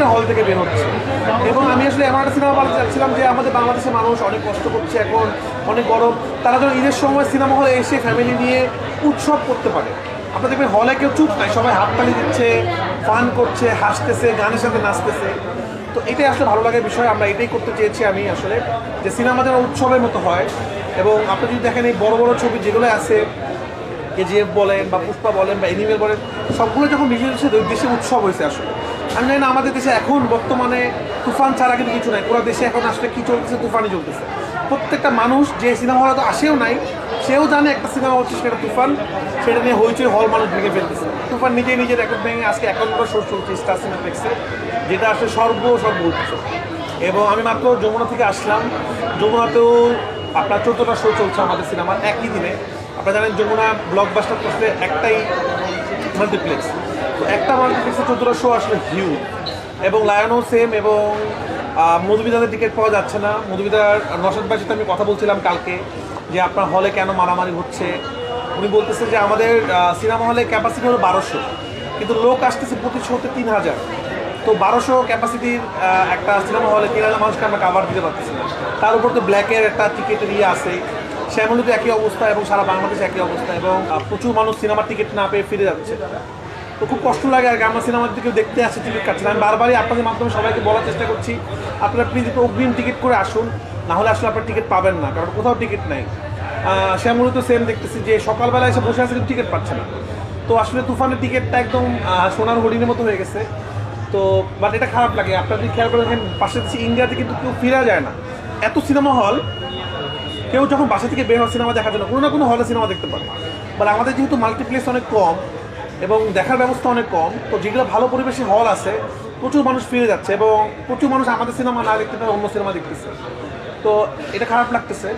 করে হল থেকে বের হচ্ছে। এবং আমি আসলে এমন একটা সিনেমা বানাতে চাচ্ছিলাম যে আমাদের বাংলাদেশের মানুষ অনেক কষ্ট করছে এখন, অনেক গরম। তারা যেন ঈদের সময় সিনেমা হলে এসে ফ্যামিলি নিয়ে উৎসব করতে পারে। আপনার দেখবেন হলে কেউ চুপ নাই, সবাই হাততালি দিচ্ছে ফান করছে, হাসতেছে, গানের সাথে নাচতেছে। তো এটাই আসলে ভালো লাগার বিষয়, আমরা এটাই করতে চেয়েছি আমি আসলে, যে সিনেমা যেন উৎসবের মতো হয়। এবং আপনি যদি দেখেন এই বড় বড় ছবি যেগুলো আছে কেজিএফ বলেন বা পুষ্পা বলেন বা এনিমেল বলেন, সবগুলো যখন নিজের দেশে উৎসব হয়েছে আসলে। আমি জানি না, আমাদের দেশে এখন বর্তমানে তুফান ছাড়া কিন্তু কিছু নাই। পুরো দেশে এখন আসলে কি চলতেছে, তুফানই চলতেছে। প্রত্যেকটা মানুষ যে সিনেমা হলে তো আসেও নাই, সেও জানে একটা সিনেমা হচ্ছে সেটা তুফান। সেটা নিয়ে হইচই হল মানুষ ভেঙে ফেলতেছে। তুফান নিজেই নিজের রেকর্ড ভেঙে আজকে এখন শো চলছে স্টার সিনেপ্লেক্সে যেটা আসলে সর্ব সর্ব উৎস এবং আমি মাত্র যমুনা থেকে আসলাম। যমুনাতেও আপনার চোদ্দটা শো চলছে আমাদের সিনেমার, একই দিনে। আপনারা জানেন যমুনা ব্লকবাস্টার করতে একটাই মাল্টিপ্লেক্স তো একটা মাল্টিপ্লেক্সে চোদ্দটা শো আসলে হিউ এবং লায়নও সেম এবং মধুবিদাদের টিকিট পাওয়া যাচ্ছে না। মধুবিদার ভাইয়ের সাথে আমি কথা বলছিলাম কালকে যে আপনার হলে কেন মারামারি হচ্ছে। উনি বলতেছে যে আমাদের সিনেমা হলে ক্যাপাসিটি হলো বারোশো। কিন্তু লোক আসতেছে প্রতি শোতে তিন হাজার। তো বারোশো ক্যাপাসিটির একটা সিনেমা হলে তিন হাজার মানুষকে আমরা কাভার দিতে পারতেছি না। তার উপর তো ব্ল্যাকের একটা টিকিটের ইয়ে আছে। শ্যামলিতে একই অবস্থা এবং সারা বাংলাদেশে একই অবস্থা এবং প্রচুর মানুষ সিনেমার টিকিট না পেয়ে ফিরে যাচ্ছে। তো খুব কষ্ট লাগে আর আমরা সিনেমার দিকে দেখতে আসছি টিকিট কাটছে। আমি বারবারই আপনাদের মাধ্যমে সবাইকে বলার চেষ্টা করছি, আপনারা প্লিজ একটু অগ্রিম টিকিট করে আসুন না হলে আসলে আপনার টিকিট পাবেন না, কারণ কোথাও টিকিট নাই। শ্যামলি তো সেম দেখতেছি যে সকালবেলা এসে বসে আছে কিন্তু টিকিট পাচ্ছে না। তো আসলে তুফানের টিকিটটা একদম সোনার হরিণের মতো হয়ে গেছে। তো বাট এটা খারাপ লাগে। আপনারা যদি খেয়াল করে দেখেন পাশে ইন্ডিয়াতে কিন্তু কেউ ফিরা যায় না। এত সিনেমা হল কেউ যখন বাসা থেকে বের হয় সিনেমা দেখার জন্য কোনো না কোনো হলে সিনেমা দেখতে পারে। বাট আমাদের যেহেতু মাল্টিপ্লেক্স অনেক কম এবং দেখার ব্যবস্থা অনেক কম, তো যেগুলো ভালো পরিবেশে হল আছে, প্রচুর মানুষ ফিরে যাচ্ছে এবং প্রচুর মানুষ আমাদের সিনেমা না দেখতে পারে অন্য সিনেমা দেখতেছে। তো এটা খারাপ লাগতেছে।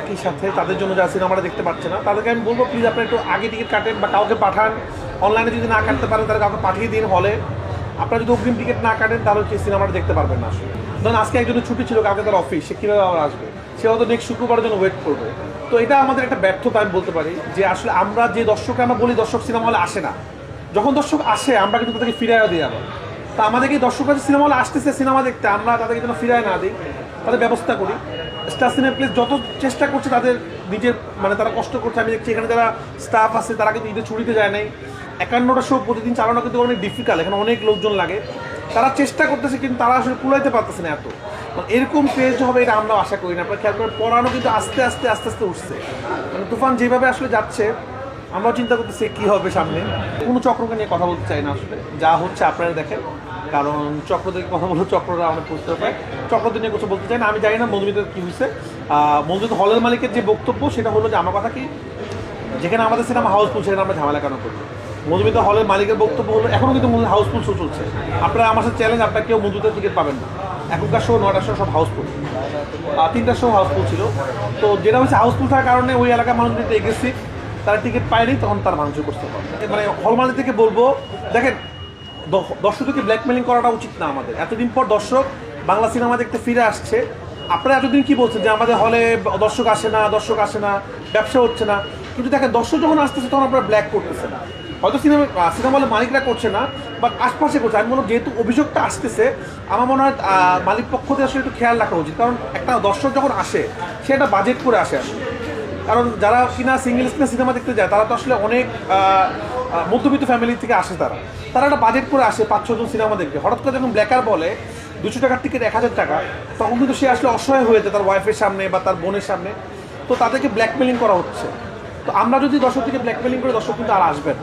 একই সাথে তাদের জন্য যারা সিনেমাটা দেখতে পাচ্ছে না, তাদেরকে আমি বলব প্লিজ আপনারা একটু আগে টিকিট কাটেন বা কাউকে পাঠান। অনলাইনে যদি না কাটতে পারেন, তাহলে কাউকে পাঠিয়ে দিন হলে। আপনারা যদি অগ্রিম টিকিট না কাটেন, তাহলে সেই সিনেমাটা দেখতে পারবেন না। আসলে ধরুন আজকে একজনের ছুটি ছিল কাউকে তার অফিস সে কীভাবে আবার আসবে? সে হয়তো নেক্সট শুক্রবারের জন্য ওয়েট করবে। তো এটা আমাদের একটা ব্যর্থতা, আমি বলতে পারি, যে আসলে আমরা যে দর্শককে আমরা বলি, দর্শক সিনেমা হলে আসে না। যখন দর্শক আসে, আমরা কিন্তু তাদেরকে ফিরাইও দিই আবার তা আমাদেরকে দর্শক যে সিনেমা হলে আসতেছে সিনেমা দেখতে, আমরা তাদেরকে যেন ফিরায় না দিই, তাদের ব্যবস্থা করি। স্টার সিনেমা প্লেস যত চেষ্টা করছে তাদের নিজের মানে তারা কষ্ট করছে, আমি দেখছি এখানে যারা স্টাফ আছে, তারা কিন্তু ঈদের ছুটিতে যায় নাই। একান্নটা শো প্রতিদিন চালানো কিন্তু অনেক ডিফিকাল্ট এখানে অনেক লোকজন লাগে। তারা চেষ্টা করতেছে, কিন্তু তারা আসলে কুলাইতে পারতেছে না এত। এরকম পেজ হবে এটা আমরা আশা করি না। আপনার খেয়াল করে পড়ানো কিন্তু আস্তে আস্তে আস্তে আস্তে উঠছে। মানে তুফান যেভাবে আসলে যাচ্ছে, আমরাও চিন্তা করতেছি কী হবে সামনে। কোনো চক্রকে নিয়ে কথা বলতে চাই না আসলে। যা হচ্ছে আপনারা দেখেন। কারণ চক্রদের কথা বলে চক্ররা অনেক বুঝতে পারে। চক্রদের নিয়ে কিছু বলতে চাই না। আমি জানি না মধুমিতার কী হয়েছে। মধুমিত হলের মালিকের যে বক্তব্য, সেটা হলো যে আমার কথা কি, যেখানে আমাদের সিনেমা হাউসফুল সেখানে আমরা ঝামেলা কেন করব? মধুমিতা হলের মালিকের বক্তব্য হলো এখনও কিন্তু হাউসফুল শো চলছে। আপনারা আমার সাথে চ্যালেঞ্জ আপনার কেউ মধুমিতার টিকিট পাবেন না। এখনকার শো নটার শো সব হাউসফুল তিনটার শো হাউসফুল ছিল। তো যেটা হচ্ছে হাউসফুল থাকার কারণে ওই এলাকার মানুষ যদি এগ্রেসিভ তারা টিকিট পায়নি, তখন তার মানুষ করতে পারে মানে হল মালিক থেকে বলব, দেখেন দর্শকদেরকে ব্ল্যাকমেলিং করাটা উচিত না আমাদের। এতদিন পর দর্শক বাংলা সিনেমা দেখতে ফিরে আসছে। আপনারা এতদিন কি বলছেন যে আমাদের হলে দর্শক আসে না, দর্শক আসে না, ব্যবসা হচ্ছে না? কিন্তু দেখেন, দর্শক যখন আসতেছে, তখন আপনারা ব্ল্যাক করতেছে না হয়তো সিনেমা সিনেমা হলে মালিকরা করছে না বাট আশপাশে করছে। আমি মনে যেহেতু অভিযোগটা আসতেছে, আমার মনে হয় মালিক পক্ষ থেকে আসলে একটু খেয়াল রাখা উচিত। কারণ একটা দর্শক যখন আসে, সে একটা বাজেট করে আসে। কারণ যারা কিনা সিঙ্গেল স্ক্রিনে সিনেমা দেখতে যায়, তারা তো আসলে অনেক মধ্যবিত্ত ফ্যামিলি থেকে আসে তারা। তারা একটা বাজেট করে আসে পাঁচ ছজন সিনেমা দেখবে। হঠাৎ করে যখন ব্ল্যাকার বলে, দুশো টাকার টিকিট এক হাজার টাকা, তখন কিন্তু সে আসলে অসহায় হয়ে যায় তার ওয়াইফের সামনে বা তার বোনের সামনে। তো তাদেরকে ব্ল্যাকমেলিং করা হচ্ছে। তো আমরা যদি দর্শক থেকে ব্ল্যাকমেলিং করে দর্শক কিন্তু আর আসবেন।